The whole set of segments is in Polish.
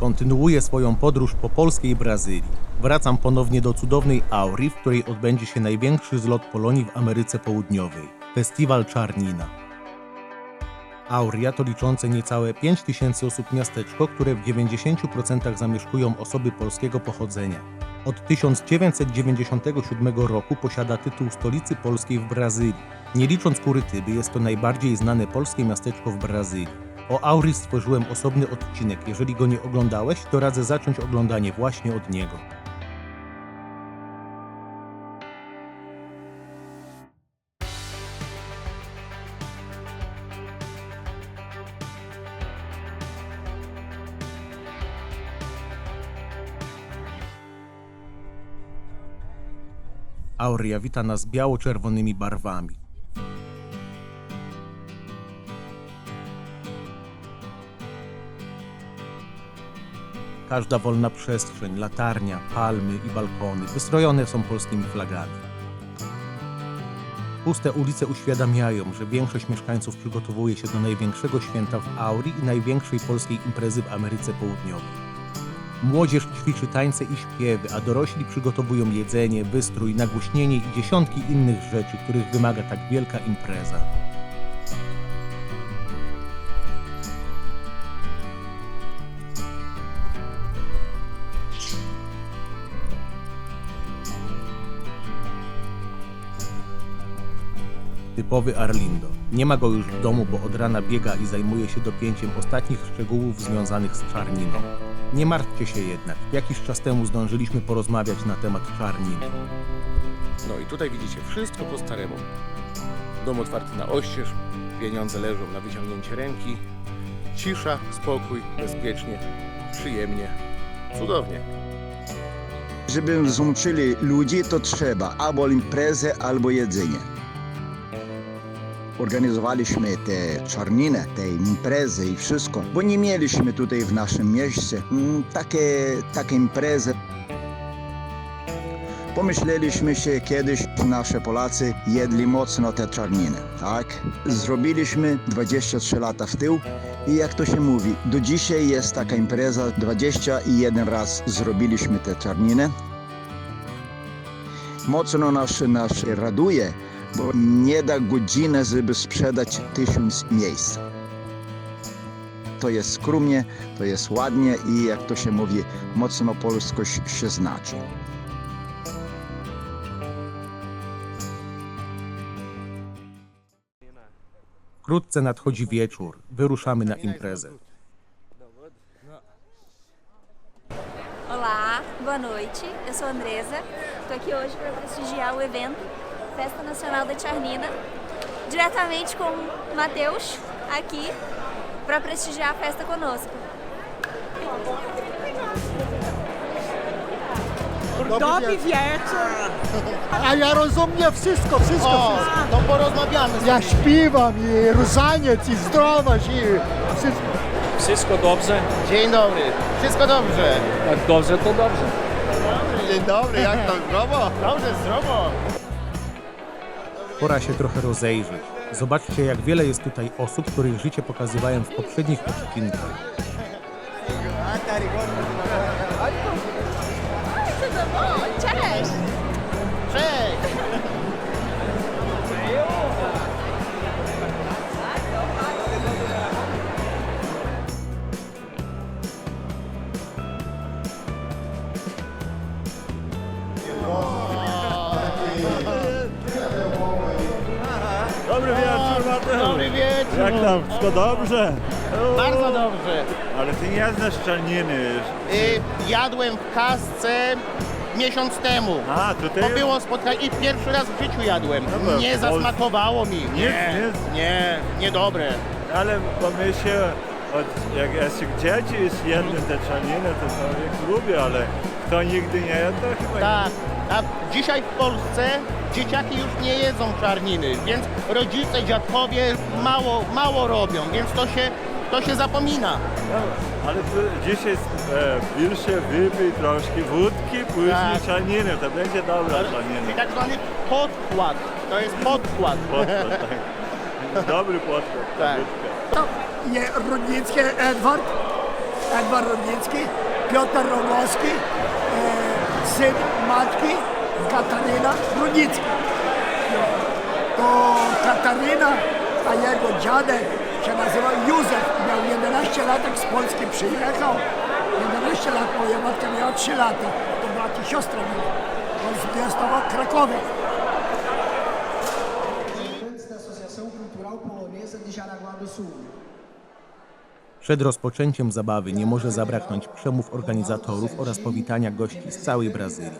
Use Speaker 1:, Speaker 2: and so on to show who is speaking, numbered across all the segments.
Speaker 1: Kontynuuję swoją podróż po polskiej Brazylii. Wracam ponownie do cudownej Auri, w której odbędzie się największy zlot Polonii w Ameryce Południowej Festiwal Czarnina. Auria to liczące niecałe 5 tysięcy osób miasteczko, które w 90% zamieszkują osoby polskiego pochodzenia. Od 1997 roku posiada tytuł stolicy polskiej w Brazylii. Nie licząc Kurytyby, jest to najbardziej znane polskie miasteczko w Brazylii. O Aurii stworzyłem osobny odcinek. Jeżeli go nie oglądałeś, to radzę zacząć oglądanie właśnie od niego. Auria wita nas biało-czerwonymi barwami. Każda wolna przestrzeń, latarnia, palmy i balkony wystrojone są polskimi flagami. Puste ulice uświadamiają, że większość mieszkańców przygotowuje się do największego święta w Aurii i największej polskiej imprezy w Ameryce Południowej. Młodzież ćwiczy tańce i śpiewy, a dorośli przygotowują jedzenie, wystrój, nagłośnienie i dziesiątki innych rzeczy, których wymaga tak wielka impreza. Typowy Arlindo. Nie ma go już w domu, bo od rana biega i zajmuje się dopięciem ostatnich szczegółów związanych z czarniną. Nie martwcie się jednak, jakiś czas temu zdążyliśmy porozmawiać na temat czarniny.
Speaker 2: No i tutaj widzicie wszystko po staremu. Dom otwarty na oścież, pieniądze leżą na wyciągnięcie ręki. Cisza, spokój, bezpiecznie, przyjemnie, cudownie.
Speaker 3: Żeby złączyli ludzi, to trzeba albo imprezę, albo jedzenie. Organizowaliśmy te czarniny, te imprezy i wszystko, bo nie mieliśmy tutaj w naszym mieście mm, takie, takie imprezy. Pomyśleliśmy się kiedyś, nasze Polacy jedli mocno te czarniny, tak? Zrobiliśmy 23 lata w tył i jak to się mówi, do dzisiaj jest taka impreza, 21 raz zrobiliśmy te czarniny. Mocno nas, nas raduje, bo nie da godziny, żeby sprzedać tysiąc miejsc. To jest skromnie, to jest ładnie i jak to się mówi, mocno polskość się znaczy.
Speaker 1: Wkrótce nadchodzi wieczór, wyruszamy na imprezę.
Speaker 4: Olá, boa noite. Eu sou a Andresa. Estou aqui hoje para prestigiar o evento Festa Nacional da Charnina, diretamente com o Matheus aqui para prestigiar a festa conosco.
Speaker 5: Dobry wieczór.
Speaker 6: A ja rozumiem wszystko, wszystko,
Speaker 2: O,
Speaker 6: wszystko.
Speaker 2: to porozmawiamy.
Speaker 6: Ja śpiewam i różaniec i zdrowaś i wszystko.
Speaker 7: Wszystko dobrze?
Speaker 2: Dzień dobry, wszystko dobrze.
Speaker 7: Jak dobrze, to dobrze.
Speaker 2: Dzień dobry, jak to zdrowo? Dobrze, zdrowo.
Speaker 1: Pora się trochę rozejrzeć. Zobaczcie, jak wiele jest tutaj osób, których życie pokazywałem w poprzednich odcinkach.
Speaker 4: Cześć!
Speaker 2: Cześć.
Speaker 8: Jak tam? Wszystko dobrze?
Speaker 2: Bardzo dobrze.
Speaker 8: Ale ty nie znasz szczelniny.
Speaker 2: Y, jadłem w kasce miesiąc temu.
Speaker 8: A, tutaj...
Speaker 2: Bo było spotkanie i pierwszy raz w życiu jadłem.
Speaker 8: Dobra,
Speaker 2: Nie
Speaker 8: w Polsce-
Speaker 2: zasmakowało mi.
Speaker 8: Nie, nie.
Speaker 2: nie, niedobre.
Speaker 8: Ale pomyślę, od, jak jeszcze dzieci jest jedne te szczeliny, to człowiek lubi, ale kto nigdy nie jadł, to chyba
Speaker 2: Tak. A dzisiaj w Polsce dzieciaki już nie jedzą czarniny, więc rodzice, dziadkowie mało, mało robią, więc to się, to się zapomina.
Speaker 8: Dobra, Ale tu dzisiaj e, wilsze wypij troszkę wódki, później
Speaker 2: Tak.
Speaker 8: szczeliny, to będzie dobra
Speaker 2: Czyli
Speaker 8: szczelina.
Speaker 2: tak zwany podkład. To jest podkład.
Speaker 8: Podkład, tak. Dobry podkład. ta
Speaker 2: Tak.
Speaker 8: wódka.
Speaker 6: To je Rudnicki Edward. Edward Rudnicki, Piotr Rogowski, syn matki Kataryna Rudnicki. To Kataryna, a jego dziadek się nazywał Józef. Miał 11 lat, jak z Polski przyjechał. 11 lat, moja matka miała 3 lata. To brat i siostra była. On zwiastował Krakowie.
Speaker 1: Przed rozpoczęciem zabawy nie może zabraknąć przemów organizatorów oraz powitania gości z całej Brazylii.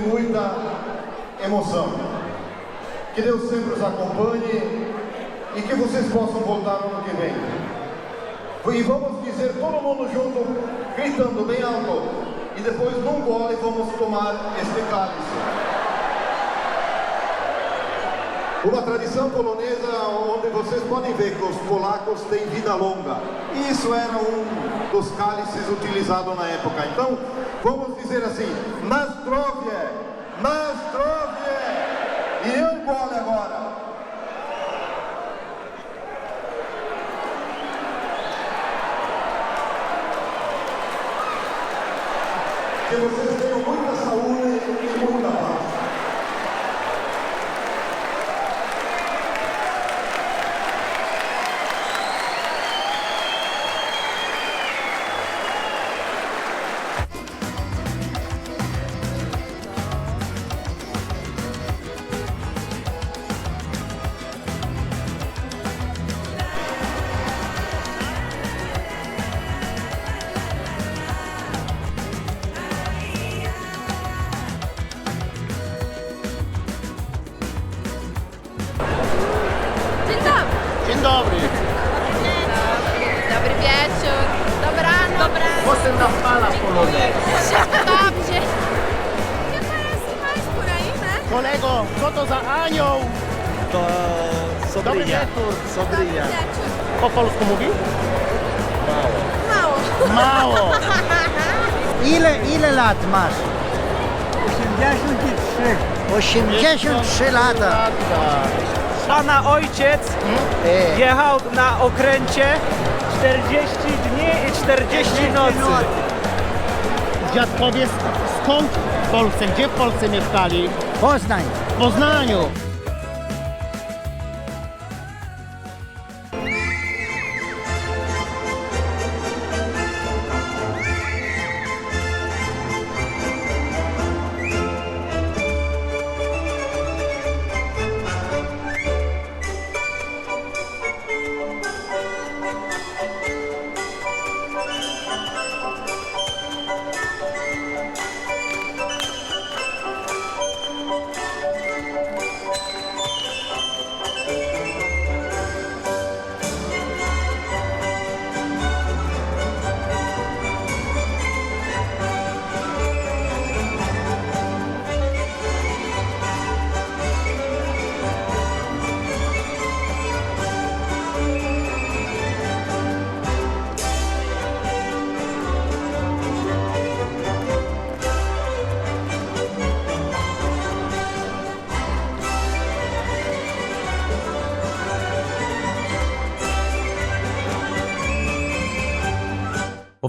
Speaker 9: De muita emoção. Que Deus sempre os acompanhe e que vocês possam voltar no ano que vem. E vamos dizer todo mundo junto, gritando bem alto. E depois, num gole, vamos tomar este cálice. Uma tradição polonesa onde vocês podem ver que os polacos têm vida longa. E isso era um dos cálices utilizados na época. Então, vamos dizer assim, nas trovie, nas trovie. E eu gole agora. Que vocês
Speaker 2: anioł?
Speaker 7: To
Speaker 2: Dobry wieczór.
Speaker 4: Wieczór.
Speaker 2: Po polsku mówi?
Speaker 4: Mało.
Speaker 2: Mało.
Speaker 6: Ile, ile lat masz? 83.
Speaker 5: 83 lata. Pana ojciec jechał na okręcie 40 dni i 40 nocy.
Speaker 10: Dziadkowie sk- skąd w Polsce? Gdzie w Polsce mieszkali?
Speaker 5: Poznań.
Speaker 10: W Poznaniu.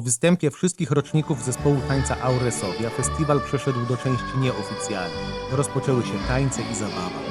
Speaker 1: Występie wszystkich roczników zespołu tańca Auresowia festiwal przeszedł do części nieoficjalnej. Rozpoczęły się tańce i zabawa.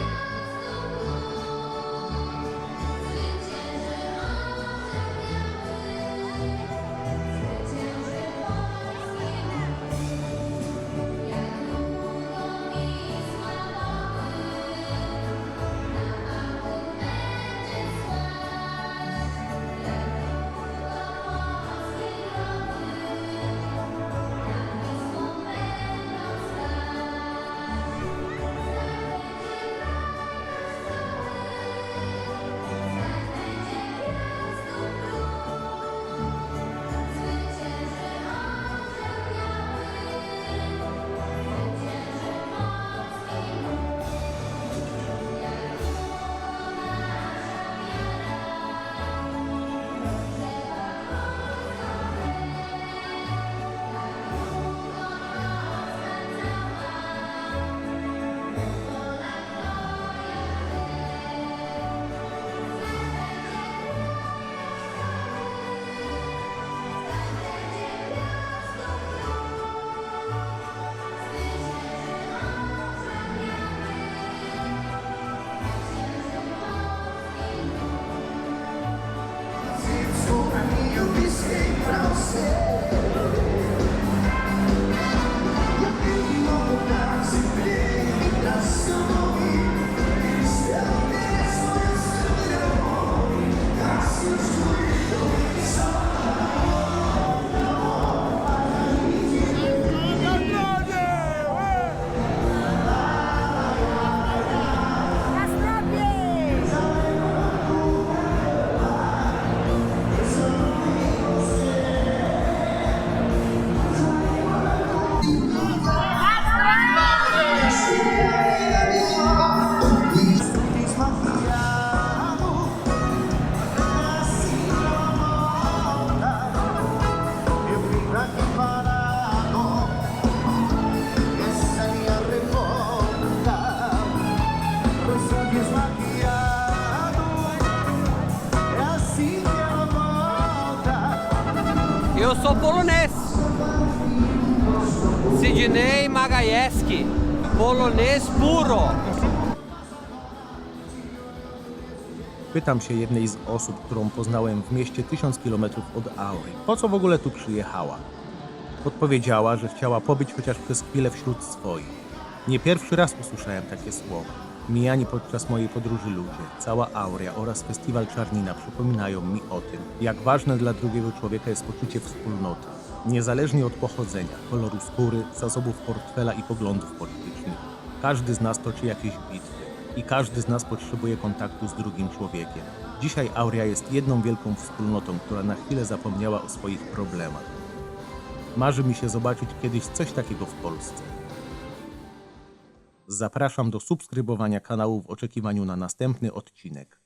Speaker 5: Polonês puro.
Speaker 1: Pytam się jednej z osób, którą poznałem w mieście 1000 km od Aury, po co w ogóle tu przyjechała. Odpowiedziała, że chciała pobyć chociaż przez chwilę wśród swoich. Nie pierwszy raz usłyszałem takie słowa. Mijani podczas mojej podróży ludzie, cała Aurea oraz festiwal Czarnina przypominają mi o tym, jak ważne dla drugiego człowieka jest poczucie wspólnoty. Niezależnie od pochodzenia, koloru skóry, zasobów portfela i poglądów politycznych. Każdy z nas toczy jakieś bitwy i każdy z nas potrzebuje kontaktu z drugim człowiekiem. Dzisiaj Aurea jest jedną wielką wspólnotą, która na chwilę zapomniała o swoich problemach. Marzy mi się zobaczyć kiedyś coś takiego w Polsce. Zapraszam do subskrybowania kanału w oczekiwaniu na następny odcinek.